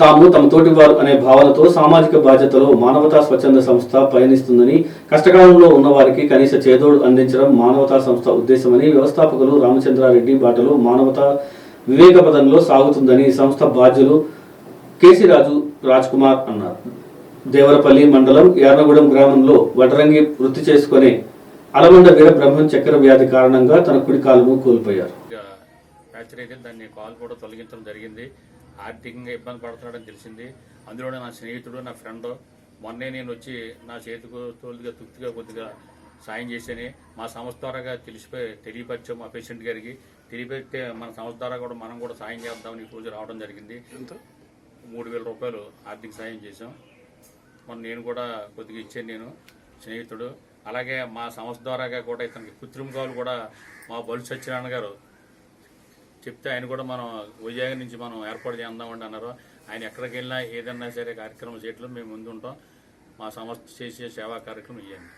తాము తమ తోటి వారు అనే భావనతో సామాజిక బాధ్యతలో మానవతా స్వచ్ఛంద సంస్థ పయనిస్తుందని కష్టకాలంలో ఉన్న వారికి కనీస చేదోడు అందించడం మానవతా సంస్థ ఉద్దేశమని వ్యవస్థాపకులు రామచంద్రారెడ్డి బాటలో మానవతా వివేక పదంలో సాగుతుందని సంస్థ బాధ్యులు కేసీ రాజు రాజ్ కుమార్ అన్నారు. దేవరపల్లి మండలం యార్నగూడెం గ్రామంలో వడ్రంగి వృత్తి చేసుకునే అలమండ వీర బ్రహ్మం చక్కెర వ్యాధి కారణంగా తన కుడి కాలును కోల్పోయారు. దాన్ని కాలు కూడా తొలగించడం జరిగింది. ఆర్థికంగా ఇబ్బంది పడుతున్నాడని తెలిసింది. అందులోనే నా స్నేహితుడు నా ఫ్రెండ్ మొన్నే నేను వచ్చి నా చేతికి తోలుగా తుక్తిగా కొద్దిగా సాయం చేశాను. మా సంస్థ ద్వారాగా తెలిసిపోయి తెలియపరిచాం మా పేషెంట్ గారికి. తెలియపెడితే మన సంస్థ ద్వారా కూడా మనం కూడా సాయం చేద్దామని ఈ రోజు రావడం జరిగింది. మూడు వేల రూపాయలు ఆర్థిక సాయం చేశాం. మొన్న నేను కూడా కొద్దిగా ఇచ్చాను నేను స్నేహితుడు. అలాగే మా సంస్థ ద్వారాగా కూడా ఇతనికి కృత్రిమ కాలు కూడా మా బలు సత్యనారాయణ గారు చెప్తే ఆయన కూడా మనం విజయవాడ నుంచి మనం ఏర్పాటు చేద్దామండి అన్నారు. ఆయన ఎక్కడికి వెళ్ళినా ఏదన్నా సరే కార్యక్రమం చేయట్లో మేము ముందుంటాం. మా సంస్థ చేసే సేవా కార్యక్రమం ఇవ్వండి